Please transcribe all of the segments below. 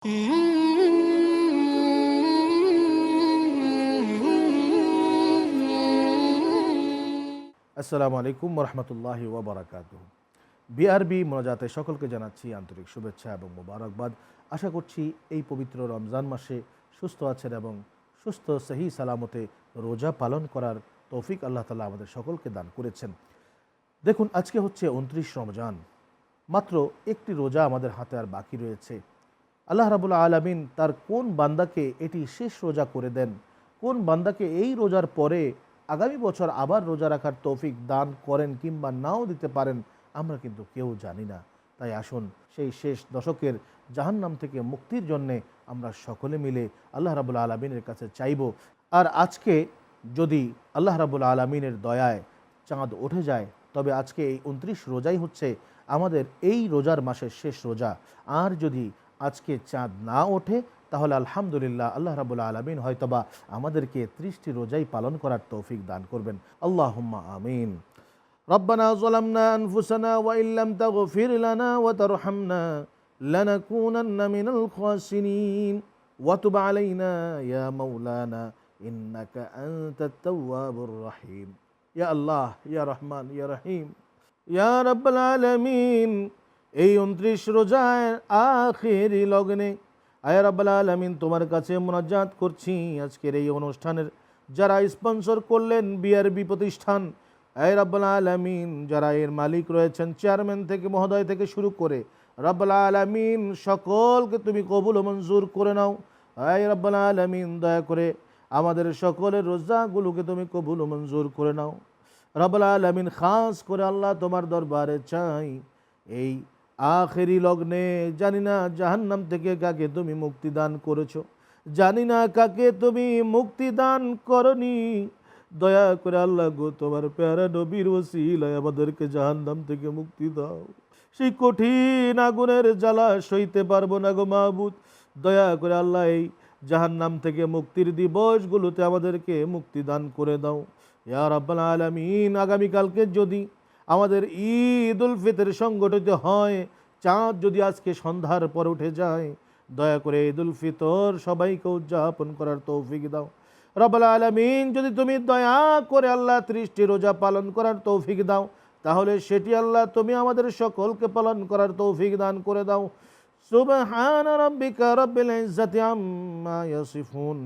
আসসালামু আলাইকুম রহমতুল্লাহি ওবরাকাত বিআরবি মোনাজাতে সকলকে জানাচ্ছি আন্তরিক শুভেচ্ছা এবং মোবারকবাদ। আশা করছি এই পবিত্র রমজান মাসে সুস্থ আছেন এবং সুস্থ, সহি সালামতে রোজা পালন করার তৌফিক আল্লাহ তালা আমাদের সকলকে দান করেছেন। দেখুন, আজকে হচ্ছে উনত্রিশ রমজান। মাত্র একটি রোজা আমাদের হাতে আর বাকি রয়েছে। আল্লাহ রাবুল আলমিন তার কোন বান্দাকে এটি শেষ রোজা করে দেন? কোন বান্দাকে এই রোজার পরে আগামী বছর আবার রোজা রাখার তৌফিক দান করেন কিংবা নাও দিতে পারেন, আমরা কিন্তু কেউ জানি না। তাই আসুন, সেই শেষ দশকের জাহান্নাম থেকে মুক্তির জন্যে আমরা সকলে মিলে আল্লাহ রাবুল আলমিনের কাছে চাইব। আর আজকে যদি আল্লাহ রাবুল আলমিনের দয়ায় চাঁদ উঠে যায়, তবে আজকে এই উনত্রিশ রোজাই হচ্ছে আমাদের এই রোজার মাসের শেষ রোজা। আর যদি আজকে চাঁদ না ওঠে তাহলে আলহামদুলিল্লাহ আল্লাহ রাবুল আলমিন হয়তোবা আমাদেরকে ত্রিশটি রোজাই পালন করার তৌফিক দান করবেন আল্লাহ আমিন ربنا ظلمنا أنفسنا وإن لم تغفر لنا وترحمنا لنكونن من الخاسرين وتب علينا يا مولانا إنك أنت التواب الرحيم يا الله يا رحمن يا رحيم يا رب العالمين এই উনত্রিশ রোজায় আখেরি লগ্নে, আয় রাব্বাল আলামিন তোমার কাছে মোনাজাত করছি। আজকের এই অনুষ্ঠানের যারা স্পন্সর করলেন বিআরবি প্রতিষ্ঠান, আয় রাব্বাল আলামিন, যারা এর মালিক রয়েছেন, চেয়ারম্যান থেকে, মহোদয় থেকে শুরু করে, রাব্বাল আলামিন, সকলকে তুমি কবুল মঞ্জুর করে নাও। আয় রাব্বাল আলামিন, দয়া করে আমাদের সকলের রোজাগুলোকে তুমি কবুল মঞ্জুর করে নাও। রাব্বাল আলামিন, খাস করে আল্লাহ তোমার দরবারে চাই। এই আখেরি লগ্নে জানি না জাহান্নাম থেকে কাকে তুমি মুক্তি দান করেছ। জানি না কাকে তুমি মুক্তি দান করনি। দয়া করে আল্লাহ গো, তোমার প্যারা নবীর ওসিলায় আমাদেরকে জাহান্নাম থেকে মুক্তি দাও। সেই কঠিন আগুনের জ্বালা সইতে পারব না গো মাহবুদ দয়া করে আল্লাহ এই জাহান্নাম থেকে মুক্তির দিবসগুলোতে আমাদেরকে মুক্তি দান করে দাও। ইয়া রাব্বাল আলামিন, আগামীকালকে যদি আমাদের ঈদ উল ফিতর সংগঠিত হয়। চাঁদ যদি আজকে সন্ধ্যার পর উঠে যায়, দয়া করে ঈদ উল ফিতর সবাইকে উদযাপন করার তৌফিক দাও। রবাল আলমিন, যদি তুমি দয়া করে আল্লাহ ত্রিশটি রোজা পালন করার তৌফিক দাও, তাহলে সেটি আল্লাহ তুমি আমাদের সকলকে পালন করার তৌফিক দান করে দাও। সুবহান রব্বিকা রব্বিল ইজ্জাতি আম্মা ইয়াসিফুন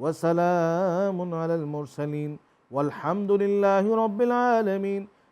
ওয়া সালামুন আলাল মুরসালিন। ওয়ালহামদুলিল্লাহি রব্বিল আলামিন।